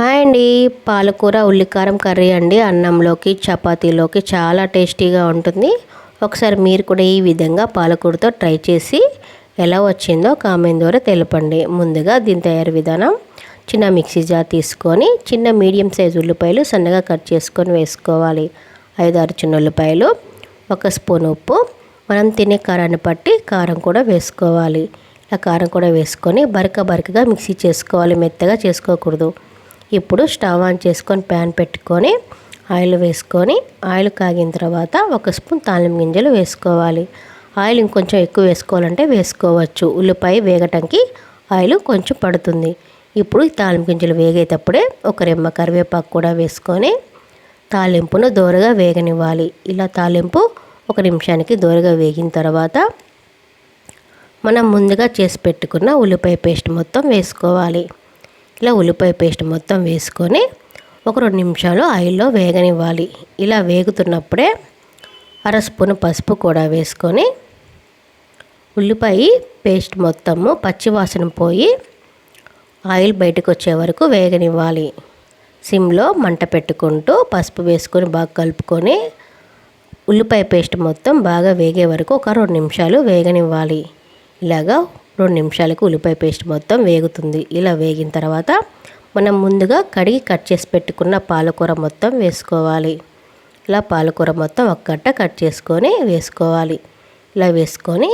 Hi అండి. పాలకూర ఉల్లికారం curry అండి. అన్నంలోకి చపాతీలోకి చాలా టేస్టీగా ఉంటుంది. ఒకసారి మీరు కూడా ఈ విధంగా పాలకూరతో ట్రై చేసి ఎలా వచ్చిందో కామెంట్ ద్వారా తెలపండి. ముందుగా దీని తయారు విధానం. చిన్న మిక్సీ జార్ తీసుకొని చిన్న మీడియం సైజు ఉల్లిపాయలు సన్నగా కట్ చేసుకొని వేసుకోవాలి. ఐదు ఆరు చిన్న ఉల్లిపాయలు ఒక స్పూన్ ఉప్పు. మనం తినే కారాన్ని బట్టి కారం కూడా వేసుకోవాలి. ఇలా కారం కూడా వేసుకొని బరక బరకగా మిక్సీ చేసుకోవాలి. మెత్తగా చేసుకోకూడదు. ఇప్పుడు స్టవ్ ఆన్ చేసుకొని ప్యాన్ పెట్టుకొని ఆయిల్ వేసుకొని ఆయిల్ కాగిన తర్వాత ఒక స్పూన్ తాలిం గింజలు వేసుకోవాలి. ఆయిల్ ఇంకొంచెం ఎక్కువ వేసుకోవాలంటే వేసుకోవచ్చు. ఉల్లిపాయ వేగటానికి ఆయిల్ కొంచెం పడుతుంది. ఇప్పుడు ఈ గింజలు వేగేటప్పుడే ఒక రెమ్మ కరివేపాకు కూడా వేసుకొని తాలింపును దోరగా వేగనివ్వాలి. ఇలా తాలింపు ఒక నిమిషానికి దోరగా వేగిన తర్వాత మనం ముందుగా చేసి పెట్టుకున్న ఉల్లిపాయ పేస్ట్ మొత్తం వేసుకోవాలి. ఇలా ఉల్లిపాయ పేస్ట్ మొత్తం వేసుకొని ఒక రెండు నిమిషాలు ఆయిల్లో వేగనివ్వాలి. ఇలా వేగుతున్నప్పుడే అర స్పూన్ పసుపు కూడా వేసుకొని ఉల్లిపాయ పేస్ట్ మొత్తము పచ్చివాసన పోయి ఆయిల్ బయటకు వచ్చే వరకు వేగనివ్వాలి. సిమ్లో మంట పెట్టుకుంటూ పసుపు వేసుకొని బాగా కలుపుకొని ఉల్లిపాయ పేస్ట్ మొత్తం బాగా వేగే వరకు ఒక రెండు నిమిషాలు వేగనివ్వాలి. ఇలాగా రెండు నిమిషాలకు ఉల్లిపాయ పేస్ట్ మొత్తం వేగుతుంది. ఇలా వేగిన తర్వాత మనం ముందుగా కడిగి కట్ చేసి పెట్టుకున్న పాలకూర మొత్తం వేసుకోవాలి. ఇలా పాలకూర మొత్తం ఒక గట్ట కట్ చేసుకొని వేసుకోవాలి. ఇలా వేసుకొని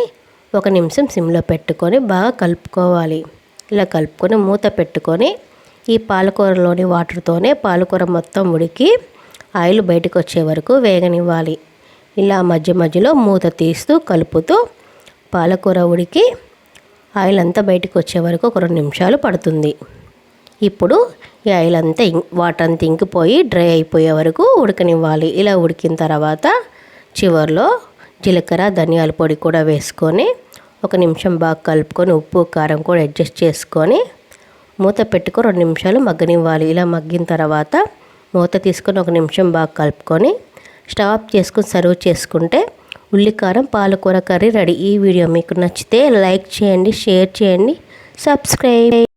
ఒక నిమిషం సిమ్లో పెట్టుకొని బాగా కలుపుకోవాలి. ఇలా కలుపుకొని మూత పెట్టుకొని ఈ పాలకూరలోని వాటర్తోనే పాలకూర మొత్తం ఉడికి ఆయిల్ బయటకు వచ్చే వరకు వేగనివ్వాలి. ఇలా మధ్య మధ్యలో మూత తీస్తూ కలుపుతూ పాలకూర ఉడికి ఆయిల్ అంతా బయటకు వచ్చే వరకు ఒక రెండు నిమిషాలు పడుతుంది. ఇప్పుడు ఈ ఆయిల్ అంతా వాటర్ అంతా ఇంకిపోయి డ్రై అయిపోయే వరకు ఉడకనివ్వాలి. ఇలా ఉడికిన తర్వాత చివరిలో జీలకర్ర ధనియాల పొడి కూడా వేసుకొని ఒక నిమిషం బాగా కలుపుకొని ఉప్పు కారం కూడా అడ్జస్ట్ చేసుకొని మూత పెట్టుకొని రెండు నిమిషాలు మగ్గనివ్వాలి. ఇలా మగ్గిన తర్వాత మూత తీసుకొని ఒక నిమిషం బాగా కలుపుకొని స్టవ్ ఆఫ్ చేసుకొని సర్వ్ చేసుకుంటే ఉల్లికారం పాలకూర కర్రీ రెడీ. ఈ వీడియో మీకు నచ్చితే లైక్ చేయండి షేర్ చేయండి సబ్స్క్రైబ్.